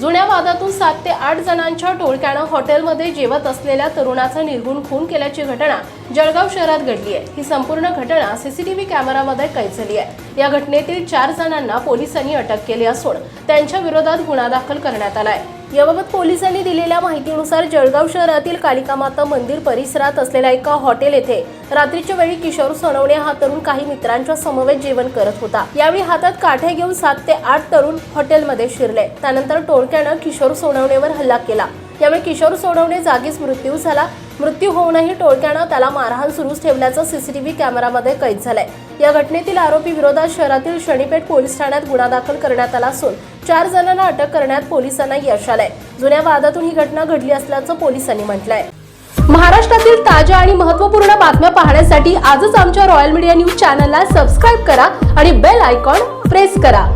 जुन्या वादातून सात ते आठ जणांच्या टोळक्यानं हॉटेलमध्ये जेवत असलेल्या तरुणाचा निर्गुण खून केल्याची घटना जळगाव शहरात घडली आहे. ही संपूर्ण घटना सीसीटीव्ही कॅमेरामध्ये कैद झाली आहे. या घटनेतील चार जणांना पोलिसांनी अटक केली असून त्यांच्या विरोधात गुन्हा दाखल करण्यात आला आहे. याबाबत पोलिसांनी दिलेल्या माहितीनुसार जळगाव शहरातील कालिका माता मंदिर परिसरात असलेल्या एका हॉटेल येथे रात्रीच्या वेळी किशोर सोनवणे हा तरुण काही मित्रांच्या समवेत जेवण करत होता. यावेळी हातात काठे घेऊन सात ते आठ तरुण हॉटेलमध्ये शिरले. त्यानंतर टोळक्यानं किशोर सोनवणेवर हल्ला केला. यावेळी किशोर सोनवणे जागीच मृत्यू झाला. मृत्यू होऊनही टोळक्यानं त्याला मारहाण सुरूच ठेवल्याचं सीसीटीव्ही कॅमेरामध्ये कैद झालंय. या घटनेतील आरोपी विरोधात शहरातील शनीपेठ पोलीस ठाण्यात गुन्हा दाखल करण्यात आला असून चार जणांना अटक करण्यात पोलिसांना यश आलंय. जुन्या वादातून ही घटना घडली असल्याचं पोलिसांनी म्हटलंय. महाराष्ट्रातील ताज्या आणि महत्त्वपूर्ण बातम्या पाहण्यासाठी आजच आमच्या रॉयल मीडिया न्यूज चॅनलला सबस्क्राईब करा आणि बेल आयकॉन प्रेस करा.